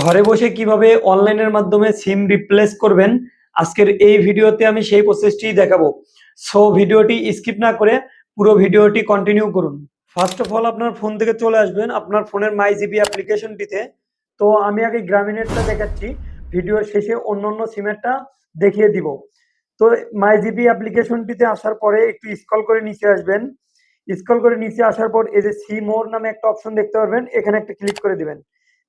ঘরে বসে কীভাবে অনলাইনের মাধ্যমে সিম রিপ্লেস করবেন, আজকের এই ভিডিওতে আমি সেই প্রসেসটি দেখাবো। সো ভিডিওটি স্কিপ না করে পুরো ভিডিওটি কন্টিনিউ করুন। ফার্স্ট অফ অল আপনার ফোন থেকে চলে আসবেন আপনার ফোনের মাই জিবি অ্যাপ্লিকেশনটিতে তো, আমি আগে গ্রামীণেরটা দেখাচ্ছি। ভিডিওর শেষে অন্য অন্য সিমেরটা দেখিয়ে দিব। তো মাই জিবি অ্যাপ্লিকেশনটিতে আসার পরে একটু স্কল করে নিচে আসবেন। স্কল করে নিচে আসার পর এই যে সি মোর নামে একটা অপশন দেখতে পারবেন। এখানে একটা ক্লিক করে দিবেন।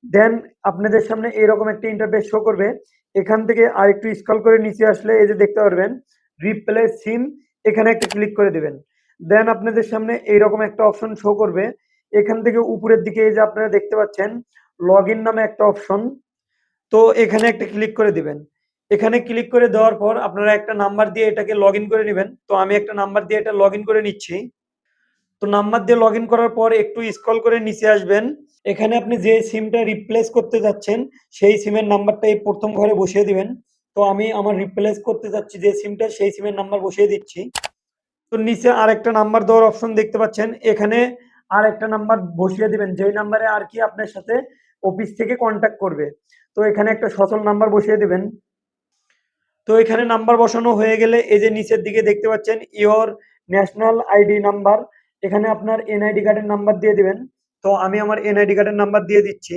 দেন আপনাদের সামনে এরকম একটা ইন্টারফেস শো করবে। এখান থেকে আর একটু স্ক্রল করে নিচে আসলে এই যে দেখতে পারবেন রিপ্লেস সিম এখানে একটা ক্লিক করে দিবেন। দেন আপনাদের সামনে এইরকম একটা অপশন শো করবে। এখান থেকে উপরের দিকে এই যে আপনারা দেখতে পাচ্ছেন লগ ইন নামে একটা অপশন তো এখানে একটা ক্লিক করে দিবেন। এখানে ক্লিক করে দেওয়ার পর আপনারা একটা নাম্বার দিয়ে এটাকে লগ করে নেবেন। তো আমি একটা নাম্বার দিয়ে এটা লগ করে নিচ্ছি। তো নাম্বার দিয়ে লগ করার পর একটু স্ক্রল করে নিচে আসবেন। এখানে আপনি যে সিমটা রিপ্লেস করতে যাচ্ছেন, সেই সিমের নাম্বারটা এই প্রথম ঘরে বসিয়ে দিবেন। তো আমি আমার রিপ্লেস করতে যাচ্ছি যে সিমটা সেই সিমের নাম্বার বসিয়ে দিচ্ছি। তো নিচে আরেকটা নাম্বার দেওয়ার অপশন দেখতে পাচ্ছেন। এখানে আর একটা নাম্বার বসিয়ে দিবেন। যেই নাম্বারে আর কি আপনার সাথে অফিস থেকে কন্ট্যাক্ট করবে। তো এখানে একটা সচল নাম্বার বসিয়ে দিবেন। তো এখানে নাম্বার বসানো হয়ে গেলে এই যে নিচের দিকে দেখতে পাচ্ছেন ইওর ন্যাশনাল আইডি নাম্বার এখানে আপনার এনআইডি কার্ডের নাম্বার দিয়ে দিবেন। তো আমি আমার এনআইডি কার্ডের নাম্বার দিয়ে দিচ্ছি।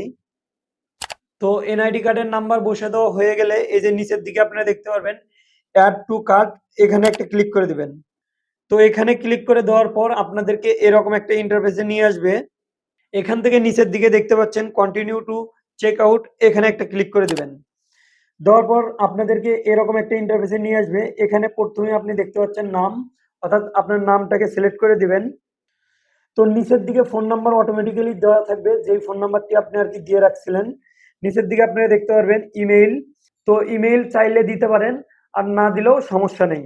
তো এনআইডি কার্ডের নাম্বার বসে দেওয়া হয়ে গেলে এই যে নিচের দিকে আপনারা দেখতে পারবেন অ্যাড টু কার্ড এখানে একটা ক্লিক করে দিবেন। তো এখানে ক্লিক করে দেওয়ার পর আপনাদেরকে এরকম একটা ইন্টারফেসে নিয়ে আসবে। এখান থেকে নিচের দিকে দেখতে পাচ্ছেন কন্টিনিউ টু চেক আউট এখানে একটা ক্লিক করে দিবেন। দেওয়ার পর আপনাদেরকে এরকম একটা ইন্টারফেসে নিয়ে আসবে। এখানে প্রথমে আপনি দেখতে পাচ্ছেন নাম, অর্থাৎ আপনার নামটাকে সিলেক্ট করে দিবেন। তো নিচের দিকে ফোন নাম্বার অটোমেটিক্যালি দেওয়া থাকবে। যেই ফোন নাম্বারটি আপনি আর কি দিয়ে রাখছিলেন, নিচের দিকে আপনারা দেখতে পারবেন ইমেইল তো ইমেইল চাইলে দিতে পারেন, আর না দিলেও সমস্যা নেই।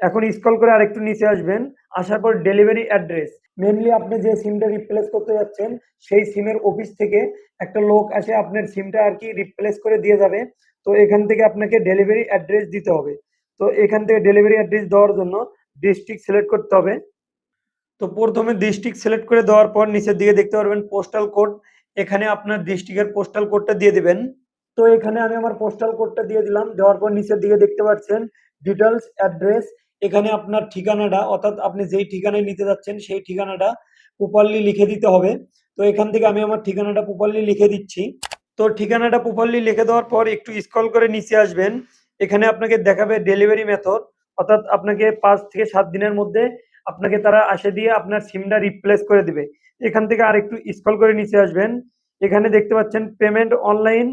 এখন স্ক্রল করে আরেকটু নিচে আসবেন, আসার পর ডেলিভারি অ্যাড্রেস মেনলি আপনি যে সিমটা রিপ্লেস করতে যাচ্ছেন, সেই সিমের অফিস থেকে একটা লোক আসে, আপনার সিমটা আর কি রিপ্লেস করে দিয়ে যাবে। তো এখান থেকে আপনাকে ডেলিভারি অ্যাড্রেস দিতে হবে। তো এখান থেকে ডেলিভারি অ্যাড্রেস দেওয়ার জন্য ডিস্ট্রিক্ট সিলেক্ট করতে হবে। তো প্রথমে ডিস্ট্রিক্ট সিলেক্ট করে দেওয়ার পর নিচের দিকে দেখতে পারবেন পোস্টাল কোড এখানে আপনার ডিস্ট্রিক্টের পোস্টাল কোডটা দিয়ে দিবেন। তো এখানে আমি আমার পোস্টাল কোডটা দিয়ে দিলাম। দেওয়ার পর নিচের দিকে দেখতে পাচ্ছেন ডিটেলস অ্যাড্রেস এখানে আপনার ঠিকানাটা, অর্থাৎ আপনি যেই ঠিকানায় নিতে যাচ্ছেন সেই ঠিকানাটা প্রপারলি লিখে দিতে হবে। তো এখান থেকে আমি আমার ঠিকানাটা প্রপারলি লিখে দিচ্ছি। তো ঠিকানাটা প্রপারলি লিখে দেওয়ার পর একটু স্ক্রল করে নিচে আসবেন। এখানে আপনাকে দেখাবে ডেলিভারি মেথড অর্থাৎ আপনাকে পাঁচ থেকে সাত দিনের মধ্যে আপনাকে তারা আসে দিয়ে আপনার সিমটা রিপ্লেস করে দিবে। এখান থেকে আর একটু স্কল করে নিচে আসবেন। এখানে দেখতে পাচ্ছেন payment online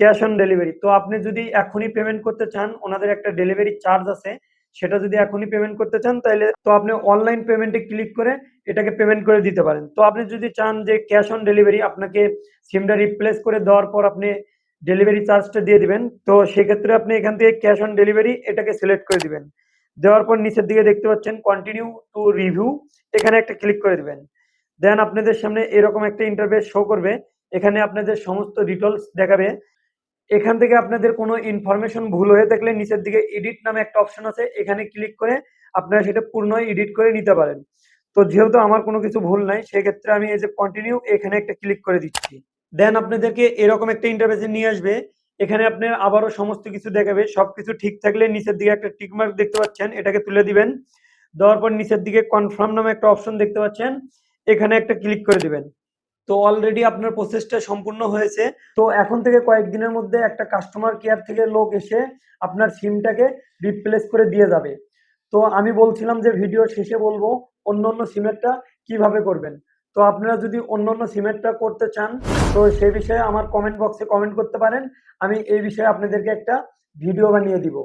cash on delivery তো আপনি যদি এখনই পেমেন্ট করতে চান, ওনাদের একটা ডেলিভারি চার্জ আছে। সেটা যদি এখনই পেমেন্ট করতে চান তাহলে তো আপনি অনলাইন পেমেন্টে ক্লিক করে এটাকে পেমেন্ট করে দিতে পারেন। তো আপনি যদি চান যে ক্যাশ অন ডেলিভারি আপনাকে সিমটা রিপ্লেস করে দেওয়ার পর আপনি ডেলিভারি চার্জটা দিয়ে দিবেন, তো সেক্ষেত্রে আপনি এখান থেকে ক্যাশ অন ডেলিভারি এটাকে সিলেক্ট করে দিবেন। দেওয়ার পর নিচের দিকে দেখতে পাচ্ছেন কন্টিনিউ টু রিভিউ এখানে একটা ক্লিক করে দিবেন। দেন আপনাদের সামনে এরকম একটা ইন্টারফেস শো করবে, এখানে আপনাদের সমস্ত ডিটেলস দেখাবে। এখান থেকে আপনাদের কোনো ইনফরমেশন ভুল হয়ে থাকলে নিচের দিকে এডিট নামে একটা অপশন আছে, এখানে ক্লিক করে আপনারা সেটা পূর্ণ এডিট করে নিতে পারেন। তো যেহেতু আমার কোনো কিছু ভুল নাই, সেক্ষেত্রে আমি এই যে কন্টিনিউ এখানে একটা ক্লিক করে দিচ্ছি। দেন আপনাদেরকে এরকম একটা ইন্টারফেসে নিয়ে আসবে এখানে আপনার আবারও সমস্ত কিছু দেখাবে। সবকিছু ঠিক থাকলে নিচের দিকে একটা টিকমার্ক দেখতে পাচ্ছেন, এটাকে তুলে দিবেন। দেওয়ার পর নিচের দিকে কনফার্ম নামে একটা অপশন দেখতে পাচ্ছেন, এখানে একটা ক্লিক করে দিবেন। তো অলরেডি আপনার প্রসেসটা সম্পূর্ণ হয়েছে। তো এখন থেকে কয়েকদিনের মধ্যে একটা কাস্টমার কেয়ার থেকে লোক এসে আপনার সিমটাকে রিপ্লেস করে দিয়ে যাবে। তো আমি বলছিলাম যে ভিডিও শেষে বলব অন্য অন্য সিমেরটা কীভাবে করবেন? তো আপনারা যদি অন্য অন্য সিমেন্টটা করতে চান, তো সে বিষয়ে আমার কমেন্ট বক্সে কমেন্ট করতে পারেন। আমি এই বিষয়ে আপনাদেরকে একটা ভিডিও বানিয়ে দিব।